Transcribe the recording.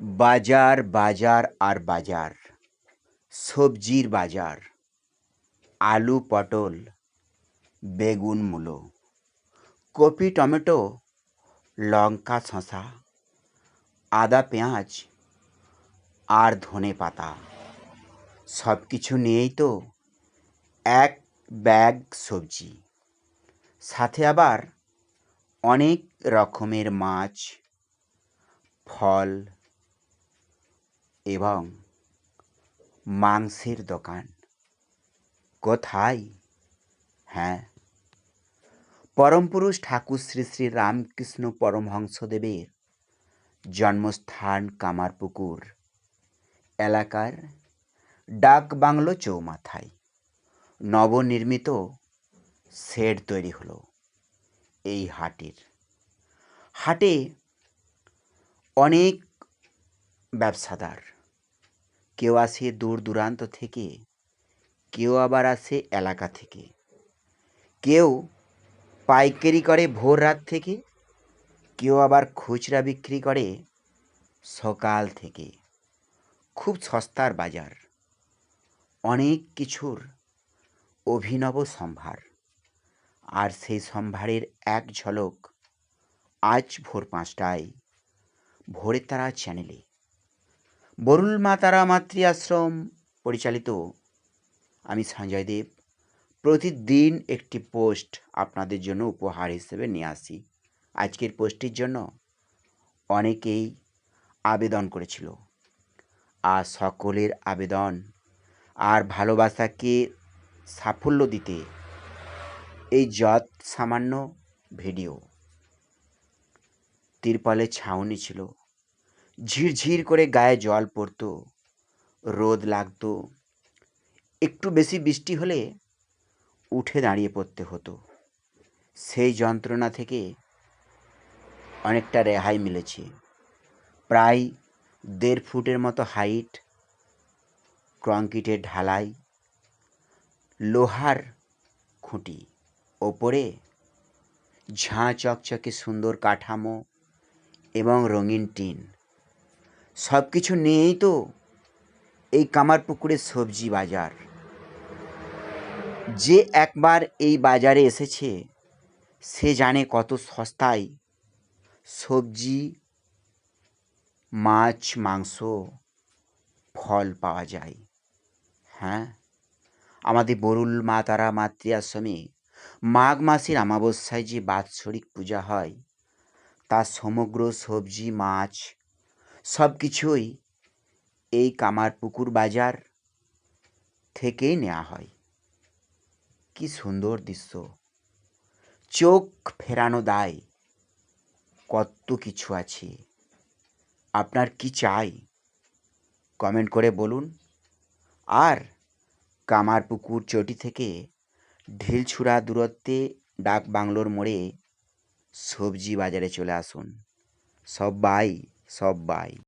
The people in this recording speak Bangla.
বাজার বাজার আর বাজার। সবজির বাজার, আলু, পটল, বেগুন, মূলো। কপি, টমেটো, লঙ্কা, শসা, আদা, পেঁয়াজ আর ধনে পাতা। সব কিছু নিয়েই তো এক ব্যাগ সবজি। সাথে আবার অনেক রকমের মাছ, ফল এবং মাংসের দোকান। কোথায়? হ্যাঁ। পরমপুরুষ ঠাকুর শ্রী শ্রী রামকৃষ্ণ পরমহংসদেবের জন্মস্থান কামারপুকুর এলাকার ডাক বাংলো চৌমাথায় নবনির্মিত শেড তৈরি হলো এই হাটের। হাটে অনেক ব্যবসাদার। কেউ আসে দূর দূরান্ত থেকে, কেউ আবার আসে এলাকা থেকে। কেউ পাইকারি করে ভোর রাত থেকে, কেউ আবার খুচরা বিক্রি করে সকাল থেকে। খুব সস্তার বাজার। অনেক কিছুর অভিনব সম্ভার। আর সেই সম্ভারের এক ঝলক আজ ভোর পাঁচটায় ভোরে তারা চ্যানেলে। বরুল মা তারা মাতৃ আশ্রম পরিচালিত। আমি সঞ্জয় দেব। প্রতিদিন একটি পোস্ট আপনাদের জন্য উপহার হিসেবে নিয়ে আসি। আজকের পোস্টটির জন্য অনেকেই আবেদন করেছিল। আর সকলের আবেদন আর ভালোবাসাকে সাফল্য দিতে এই যত সামান্য ভিডিও তিরপালে ছাউনি ছিল। ঝিরঝির করে গায়ে জল পড়তো, রোদ লাগতো। একটু বেশি বৃষ্টি হলে উঠে দাঁড়িয়ে পড়তে হতো। সেই যন্ত্রণা থেকে অনেকটা রেহাই মিলেছে। প্রায় দেড় ফুটের মতো হাইট, কংক্রিটের ঢালাই, লোহার খুঁটি, ওপরে ঝাঁ চকচকে সুন্দর কাঠামো এবং রঙিন টিন। সব কিছু নিয়েই তো এই কামারপুকুরের সবজি বাজার। যে একবার এই বাজারে এসেছে, সে জানে কত সস্তায় সবজি, মাছ, মাংস, ফল পাওয়া যায়। হ্যাঁ? আমাদের বরুল মা, তারা মাতৃ আশ্রমে মাঘ মাসের অমাবস্যায় যে বাৎসরিক পূজা হয় তার সমগ্র সবজি, মাছ সব কিছুই এই কামারপুকুর বাজার থেকেই নেওয়া হয়। কি সুন্দর দৃশ্য। চোখ ফেরানো দায়। কত কিছু আছে। আপনার কি চাই? কমেন্ট করে বলুন। আর কামারপুকুর চটি থেকে ঢিলছুড়া দূরত্বে ডাক বাংলোর মোড়ে সবজি বাজারে চলে আসুন। সবাই সবাই।